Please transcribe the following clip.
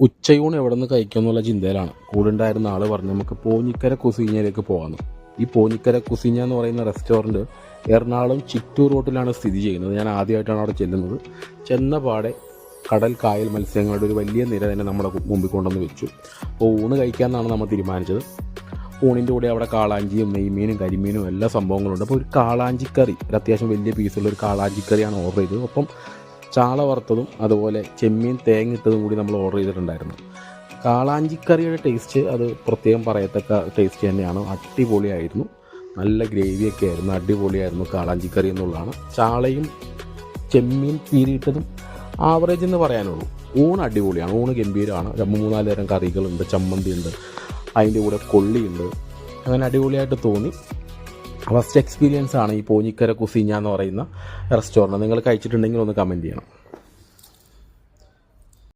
ഉച്ചയൂണ് എവിടെ നിന്ന് കഴിക്കും എന്നുള്ള ചിന്തയിലാണ്. കൂടെ ഉണ്ടായിരുന്ന ആൾ പറഞ്ഞു നമുക്ക് പോഞ്ഞിക്കര കുസീഞ്ഞയിലേക്ക് പോകാമെന്ന് ഈ പോഞ്ഞിക്കര കുസീഞ്ഞ എന്ന് പറയുന്ന റെസ്റ്റോറന്റ് എറണാകുളം ചിറ്റൂർ റോട്ടിലാണ് സ്ഥിതി ചെയ്യുന്നത്. ഞാൻ ആദ്യമായിട്ടാണ് അവിടെ ചെല്ലുന്നത്. ചെന്ന പാടെ കടൽ കായൽ മത്സ്യങ്ങളുടെ ഒരു വലിയ നിര തന്നെ നമ്മുടെ മുമ്പിൽ കൊണ്ടുവന്ന് വെച്ചു. അപ്പോൾ ഊണ് കഴിക്കാമെന്നാണ് നമ്മൾ തീരുമാനിച്ചത്. ഊണിന്റെ കൂടെ അവിടെ കാളാഞ്ചിയും നെയ്മീനും കരിമീനും എല്ലാ സംഭവങ്ങളുണ്ട്. അപ്പോൾ ഒരു കാളാഞ്ചിക്കറി ഒരു അത്യാവശ്യം വലിയ പീസുള്ള ഒരു കാളാഞ്ചിക്കറിയാണ് ഓർഡർ ചെയ്തത്. ഒപ്പം ചാള വറുത്തതും അതുപോലെ ചെമ്മീൻ തേങ്ങിട്ടതും കൂടി നമ്മൾ ഓർഡർ ചെയ്തിട്ടുണ്ടായിരുന്നു. കാളാഞ്ചിക്കറിയുടെ ടേസ്റ്റ് അത് പ്രത്യേകം പറയത്തക്ക ടേസ്റ്റ് തന്നെയാണ്. അടിപൊളിയായിരുന്നു. നല്ല ഗ്രേവിയൊക്കെ ആയിരുന്നു. അടിപൊളിയായിരുന്നു കാളാഞ്ചിക്കറി എന്നുള്ളതാണ്. ചാളയും ചെമ്മീൻ പീരിയിട്ടതും ആവറേജ് എന്ന് പറയാനുള്ളൂ. ഊണ് അടിപൊളിയാണ്. ഊണ് ഗംഭീരമാണ്. രണ്ട് മൂന്നാൽ തരം കറികളുണ്ട്. ചമ്മന്തി ഉണ്ട് അതിന്റെ കൂടെ കൊള്ളിയുണ്ട്. അങ്ങനെ അടിപൊളിയായിട്ട് തോന്നി. ഫസ്റ്റ് എക്സ്പീരിയൻസ് ആണ് ഈ പോഞ്ഞിക്കര കുസിഞ്ഞ എന്ന് പറയുന്ന റെസ്റ്റോറന്റ് നിങ്ങൾ കഴിച്ചിട്ടുണ്ടെങ്കിൽ ഒന്ന് കമന്റ് ചെയ്യണം.